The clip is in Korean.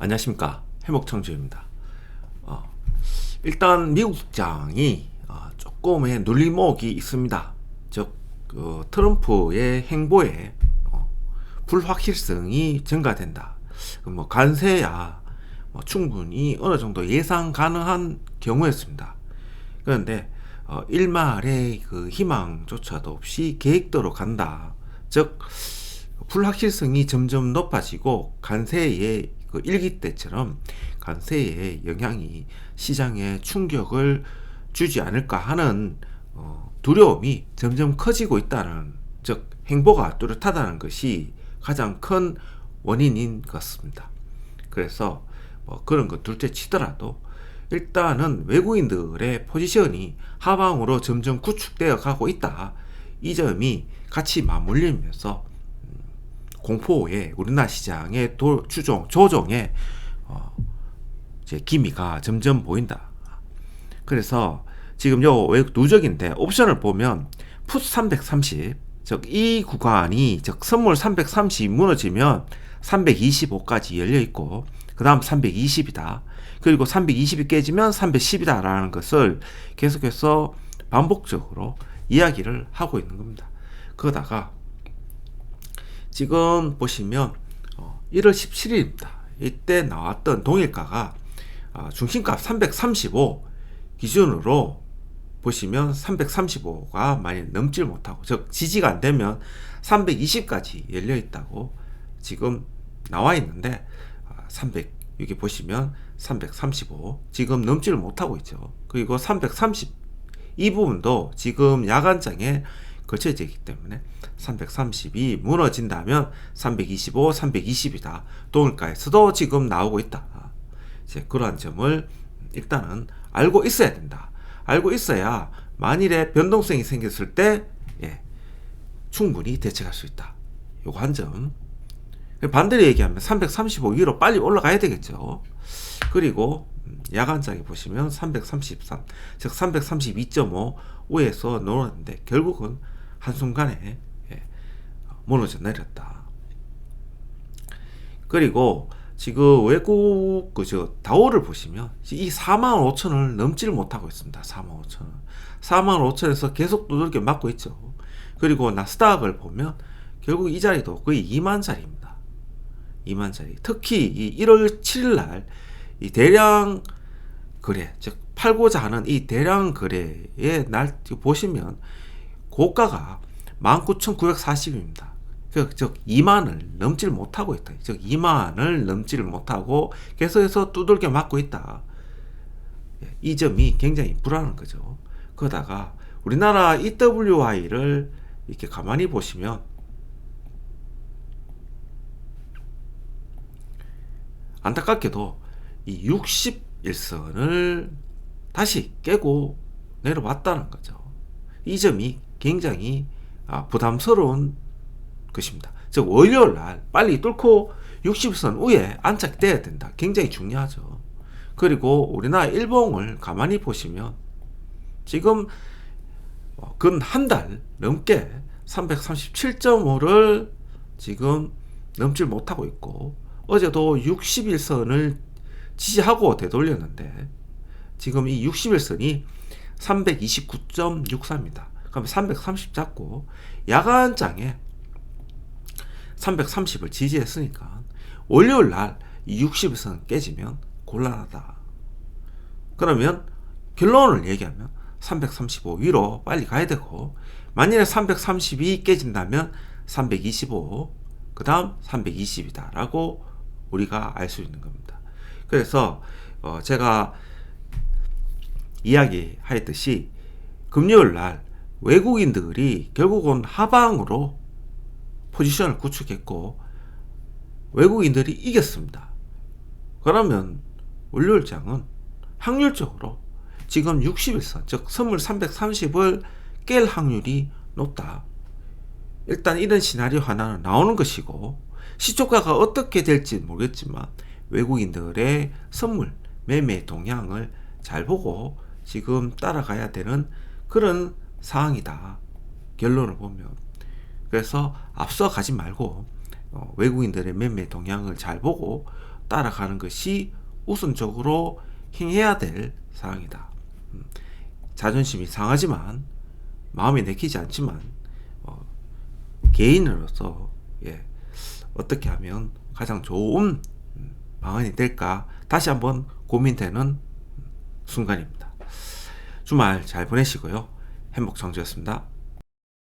안녕하십니까 해먹청주입니다. 어, 일단 미국 장이 어, 조금의 눌림목이 있습니다. 즉 그, 트럼프의 행보에 어, 불확실성이 증가된다. 그뭐 간세야 뭐 충분히 어느 정도 예상 가능한 경우였습니다. 그런데 어, 일말의 그 희망조차도 없이 계획대로 간다. 즉 불확실성이 점점 높아지고 간세의 그 일기 때처럼 간세의 영향이 시장에 충격을 주지 않을까 하는 어, 두려움이 점점 커지고 있다는 즉 행보가 뚜렷하다는 것이 가장 큰 원인인 것 같습니다. 그래서 뭐 그런 것 둘째 치더라도 일단은 외국인들의 포지션이 하방으로 점점 구축되어 가고 있다. 이 점이 같이 맞물리면서 공포에 우리나라 시장의 도, 추종 조정에 어, 이제 기미가 점점 보인다. 그래서 지금 요 외국 누적인데 옵션을 보면 풋 330, 즉 이 구간이 즉 선물 330 무너지면 325까지 열려 있고 그 다음 320이다. 그리고 320이 깨지면 310이다라는 것을 계속해서 반복적으로 이야기를 하고 있는 겁니다. 그러다가 지금 보시면 1월 어, 17일입니다. 이때 나왔던 동일가가 아, 중심값 335 기준으로 보시면 335가 많이 넘질 못하고 즉 지지가 안 되면 320까지 열려 있다고 지금 나와 있는데 300 아, 여기 보시면 335 지금 넘지를 못하고 있죠. 그리고 330 이 부분도 지금 야간장에 거쳐져 있기 때문에 330이 무너진다면 325, 320이다. 동일가에서도 지금 나오고 있다. 이제 그러한 점을 일단은 알고 있어야 된다. 알고 있어야 만일에 변동성이 생겼을 때 예, 충분히 대책할 수 있다. 요거 한 점. 반대로 얘기하면 335 위로 빨리 올라가야 되겠죠. 그리고 야간장에 보시면 333, 즉 332.5 위에서 놀았는데 결국은 한순간에 예, 무너져 내렸다. 그리고 지금 외국 그저 다오를 보시면 이 4만 5천을 넘지를 못하고 있습니다. 4만 5천. 4만 5천에서 계속 두들겨 맞고 있죠. 그리고 나스닥을 보면 결국 이 자리도 거의 2만 자리입니다. 2만 자리. 특히 이 1월 7일 날 이 대량 거래, 즉 팔고자 하는 이 대량 거래의 날 보시면 고가가 19,940입니다. 즉, 즉 2만을 넘지를 못하고 있다. 즉 2만을 넘지를 못하고 계속해서 두들겨 맞고 있다. 예, 이 점이 굉장히 불안한 거죠. 그러다가 우리나라 EWI를 이렇게 가만히 보시면 안타깝게도 이 61선을 다시 깨고 내려왔다는 거죠. 이 점이 굉장히 아, 부담스러운 것입니다. 즉 월요일 날 빨리 뚫고 60선 위에 안착돼야 된다. 굉장히 중요하죠. 그리고 우리나라 일봉을 가만히 보시면 지금 어, 근한 달 넘게 337.5를 지금 넘질 못하고 있고 어제도 61선을 지지하고 되돌렸는데 지금 이 61선이 329.64입니다. 그럼 330 잡고 야간장에 330을 지지했으니까 월요일 날 60에서 깨지면 곤란하다. 그러면 결론을 얘기하면 335 위로 빨리 가야 되고 만일에 332 깨진다면 325, 그 다음 320이다 라고 우리가 알 수 있는 겁니다. 그래서 어 제가 이야기하였듯이 금요일 날 외국인들이 결국은 하방으로 포지션을 구축했고 외국인들이 이겼습니다. 그러면 월요일장은 확률적으로 지금 61선, 즉 선물 330을 깰 확률이 높다. 일단 이런 시나리오 하나는 나오는 것이고 시초가가 어떻게 될지 모르겠지만 외국인들의 선물 매매 동향을 잘 보고 지금 따라가야 되는 그런 상황이다. 결론을 보면. 그래서 앞서 가지 말고 어, 외국인들의 매매 동향을 잘 보고 따라가는 것이 우선적으로 행해야 될 사항이다. 음, 자존심이 상하지만 마음이 내키지 않지만 어, 개인으로서 예, 어떻게 하면 가장 좋은 음, 방안이 될까 다시 한번 고민되는 순간입니다. 주말 잘 보내시고요. 행복 청주였습니다.